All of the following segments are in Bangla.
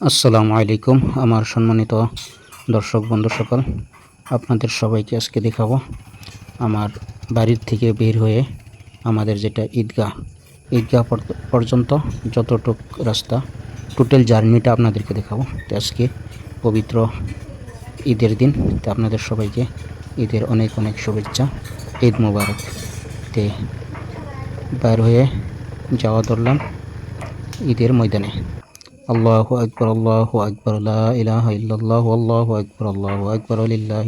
আসসালামু আলাইকুম, আমার সম্মানিত দর্শক, বন্ধু সকল। আপনাদের সবাইকে আজকে দেখাবো আমার বাড়ির থেকে বের হয়ে আমাদের যেটা ঈদগাহ। ঈদগাহ পর- পর্যন্ত যতটুক রাস্তা টোটাল জার্নিটা আপনাদেরকে দেখাবো। তো আজকে পবিত্র ঈদের দিন, তো আপনাদের সবাইকে ঈদের অনেক অনেক শুভেচ্ছা, ঈদ মোবারক। তে বের হয়ে যাওয়া ধরলাম ঈদের ময়দানে। আল্লাহ আকবর আল্লাহ আকবর আল্লাহ ইল্লাল্লাহ, আল্লাহু আকবর, আল্লাহ আকবর আল্লাহ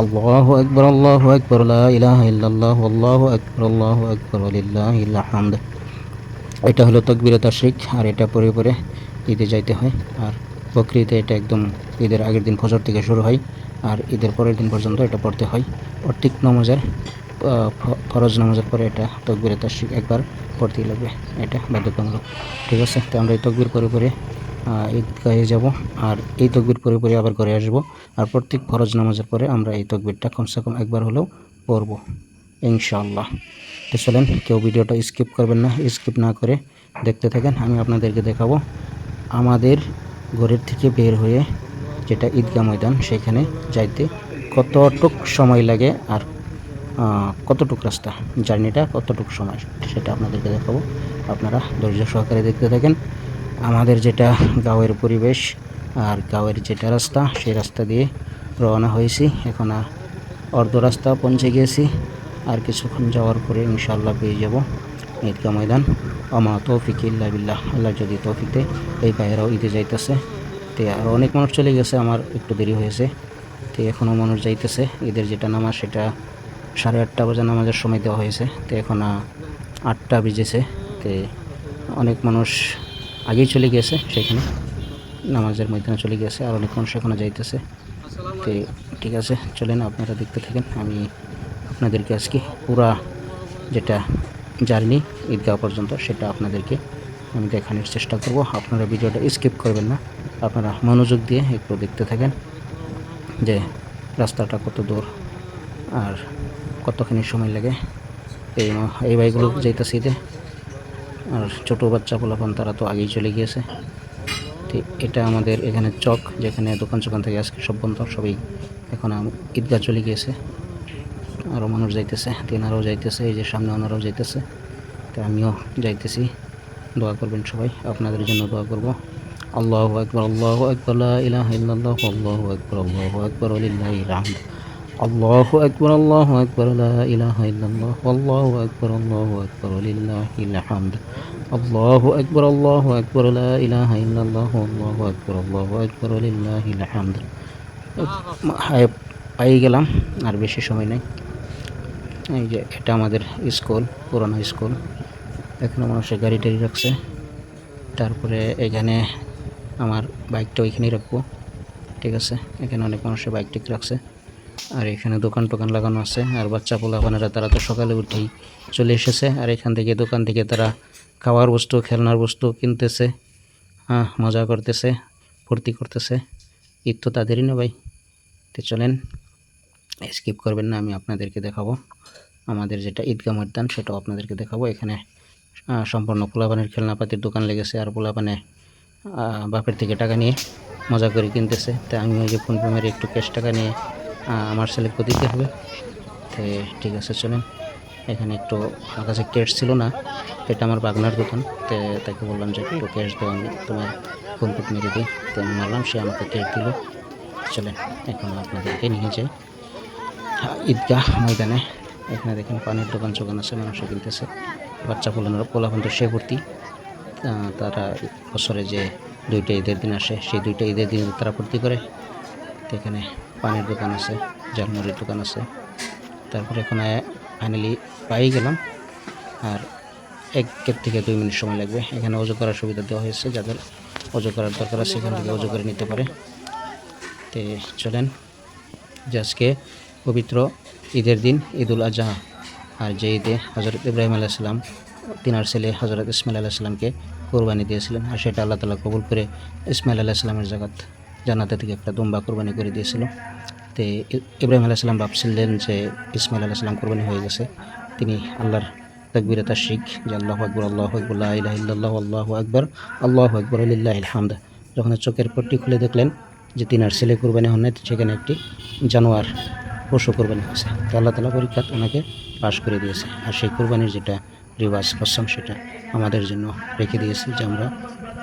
আল্লাহ আকবর আল্লাহ আকবর আল্লাহ ইল্লাল্লাহ, আল্লাহু আকবর, আল্লাহ আকবর আল্লাহ হামদ এটা হলো তকবিরত শিখ আর এটা পরে পরে ঈদে যাইতে হয়। আর বকরিতে এটা একদম ঈদের আগের দিন ফজর থেকে শুরু হয়। আর ঈদের পরের দিন পর্যন্ত এটা পড়তে হয়। প্রত্যেক নামাজের ফরজ নামাজের পরে এটা তকবিরত শিখ একবার পড়তেই লাগবে। এটা বাধ্যতামূলক। ঠিক আছে? তো আমরা এই তকবির পরে পরে ঈদগাহে যাব। আর এই তকবির পরে পরে আবার ঘরে আসব। আর প্রত্যেক ফরজ নামাজের পরে আমরা এই তকবিরটা কমসে কম একবার হলেও পড়ব, ইনশাআল্লাহ। তো চলেন, কেউ ভিডিওটা স্কিপ করবেন না, স্কিপ না করে দেখতে থাকেন। আমি আপনাদেরকে দেখাবো। আমাদের ঘরের থেকে বের হয়ে যেটা ঈদগাহ ময়দান, সেখানে যাইতে কতটুক সময় লাগে আর কতটুক রাস্তা, জার্নিটা কতটুক সময়, সেটা আপনাদেরকে দেখাবো। আপনারা ধৈর্য সহকারে দেখতে থাকেন। আমাদের যেটা গাঁয়ের পরিবেশ আর গাঁয়ের যেটা রাস্তা, সেই রাস্তা দিয়ে রওনা হয়েছি। এখন অর্ধ রাস্তা পৌঁছে গিয়েছি আর কিছুক্ষণ যাওয়ার পরে ইনশাআল্লাহ পেয়ে যাব ঈদগাহ ময়দান। আমা তৌফিক ইল্লা বিল্লাহ। আল্লাহ যদি তৌফিক দেয়, এই ভাইয়েরাও ঈদে যাইতেছে। তো আর অনেক মানুষ চলে গেছে, আমার একটু দেরি হয়েছে। তো এখনও মানুষ যাইতেছে, ঈদের যেটা নামাজ সেটা সাড়ে আটটা বাজে নামাজের সময় দেওয়া হয়েছে। তো এখন আটটা বেজেছে। তো অনেক মানুষ আগেই চলে গিয়েছে সেখানে, নামাজের ময়দানে চলে গেছে, আর অনেক মানুষ এখনও যাইতেছে। তো ঠিক আছে, চলেন আপনারা দেখতে থাকেন। আমি আপনাদেরকে আজকে পুরা যেটা জার্নি ঈদগাহ পর্যন্ত সেটা আপনাদেরকে আমি দেখানোর চেষ্টা করব। আপনারা ভিডিওটা স্কিপ করবেন না। আপনারা মনোযোগ দিয়ে একটু দেখতে থাকেন যে রাস্তাটা কত দূর আর কতখানি সময় লাগে এই এই বাইকগুলো যাইতেছে ঈদে আর ছোটো বাচ্চা পোলাপান তারা তো আগেই চলে গিয়েছে। ঠিক এটা আমাদের এখানে চক, যেখানে দোকান চোকান থেকে আজকে সব বন্ধ, সবই এখন ঈদগাহ চলে গিয়েছে। আরও মানুষ যাইতেছে, তেনারাও যাইতেছে, এই যে সামনে ওনারাও যাইতেছে। তো আমিও যাইতেছি। দোয়া করবেন সবাই, আপনাদের জন্য দোয়া করব। আল্লাহ আকবর আল্লাহ আকবর ইলাহা ইল্লাল্লাহ আল্লাহু আকবর আল্লাহু আকবর লিল্লাহিল হামদ আল্লাহু আকবর আল্লাহু আকবর লা ইলাহা ইল্লাল্লাহ আল্লাহু আকবর আল্লাহু আকবর লিল্লাহিল হামদ আল্লাহু আকবর আল্লাহু আকবর লা ইলাহা ইল্লাল্লাহ আল্লাহু আকবর আল্লাহু আকবর লিল্লাহিল হামদ হায় পাই গেলাম আর বেশি সময় নেই এই যে এটা আমাদের স্কুল পুরানো স্কুল এখানে মানুষের গাড়ি টাড়ি রাখছে তারপরে এখানে আমার বাইকটা ওইখানেই রাখব। ঠিক আছে? এখানে অনেক মানুষের বাইক ঠিক রাখছে। আর এখানে দোকান টোকান লাগানো আছে। আর বাচ্চা পোলা পোলাপানেরা তারা তো সকালে উঠেই চলে এসেছে। আর এখান থেকে, দোকান থেকে তারা খাওয়ার বস্তু, খেলনার বস্তু কিনতেছে। হ্যাঁ মজা করতেছে, ফুর্তি করতেছে। ঈদ তো তাদেরই না ভাই। তো চলেন স্কিপ করবেন না, আমি আপনাদেরকে দেখাবো। আমাদের যেটা ঈদগাহ ময়দান, সেটাও আপনাদেরকে দেখাবো। এখানে সম্পূর্ণ পোলাপানের খেলনাপাতির দোকান লেগেছে। আর পোলাপানে বাপের থেকে টাকা নিয়ে মজা করে কিনতেছে। তাই আমি ওই যে ফোন পে মেরে একটু ক্যাশ টাকা নিয়ে আমার ছেলেকে দিতে হবে। তো ঠিক আছে, চলেন। এখানে একটু আমার কাছে ক্যাশ ছিল না, এটা আমার বাগনার দোকান। তো তাকে বললাম যে একটু ক্যাশ দেওয়া আমি তোমার ফোন পে মেরে দিই। তো আমি মারলাম, সে আমাকে ক্যাশ দিল। চলেন, এখন আপনাদেরকে নিয়ে যাই। ঈদগাহ ময়দানে, এখানে দেখেন পানির দোকান চোকান আছে মানুষ কিনতেছে। বাচ্চা পোলানোর পোলাপান তো সে ভর্তি। তারা বছরে যে দুইটা ঈদের দিন আসে, সেই দুইটা ঈদের দিন তারা ভর্তি করে। এখানে পানির দোকান আছে, জালমুড়ির দোকান আছে। তারপরে এখানে ফাইনালি পাই গেলাম। আর এক থেকে দুই মিনিট সময় লাগবে। এখানে অজু করার সুবিধা দেওয়া হয়েছে, যাদের অজু করার দরকার আছে এখান থেকে অজু করে নিতে পারে। তে চলেন, যে আজকে পবিত্র ঈদের দিন ঈদুল আজহা। আর যে ঈদে হজরত ইব্রাহিম আলাইসাল্লাম তিনার ছেলে হজরত ইসমাইল আলাইসাল্লামকে কোরবানি দিয়েছিলেন আর সেটা আল্লাহ তালা কবুল করে ইসমাইল আলাইসাল্লামের জাগাত জানাতে থেকে একটা দুম্বা কোরবানি করে দিয়েছিল। তো ইব্রাহিম আলাইসাল্লাম ভাবছিলেন যে ইসমাইল আলাইসাল্লাম কোরবানি হয়ে গেছে। তিনি আল্লাহর তকবিরে তার শিখ যে আল্লাহ আকবর আল্লাহ আকবর ইল্লাল্লাহ, আল্লাহ আকবর আল্লাহ আকবর আলিল্লাহ হামদ যখন চোখের পট্টি খুলে দেখলেন যে তিনার ছেলে কোরবানি হন সেখানে একটি জানোয়ার পশু কোরবানি হয়েছে। তো আল্লাহ তালা পরীক্ষা ওনাকে পাশ করে দিয়েছে। আর সেই কোরবানির যেটা রিওয়াজ কসম সেটা আমাদের জন্য রেখে দিয়েছে যে আমরা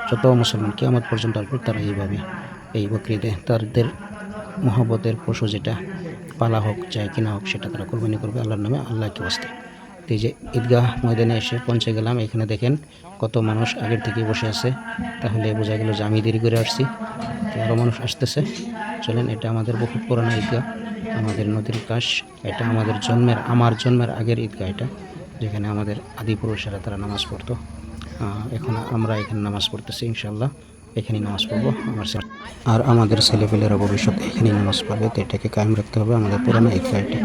যত মুসলমান কেয়ামত পর্যন্ত আসবে, তারা এইভাবে এই বকরিদে তাদের মহব্বতের পশু যেটা পালা হোক চাই কিনা হোক, সেটা তারা কোরবানি করবে আল্লাহর নামে, আল্লাহকে বসতে তো এই যে ঈদগাহ ময়দানে এসে পৌঁছে গেলাম, এখানে দেখেন কত মানুষ আগের থেকে বসে আছে। তাহলে বোঝা গেল যে আমি দেরি করে আসছি আরও মানুষ আসতেছে। চলেন, এটা আমাদের বহু পুরানো ঈদগাহ, আমাদের নদীর কাশ, এটা আমাদের জন্মের, আমার জন্মের আগের ঈদগাহ এটা। যেখানে আমাদের আদিপুরুষেরা তারা নামাজ পড়তো। এখন আমরা এখানে নামাজ পড়তেছি ইনশাল্লাহ এখানেই নামাজ পড়ব, আমার আর আমাদের ছেলেপেলেরা ভবিষ্যতে এখানেই নামাজ পড়বে, তো এটাকে কায়েম রাখতে হবে আমাদের পুরানো এই এটা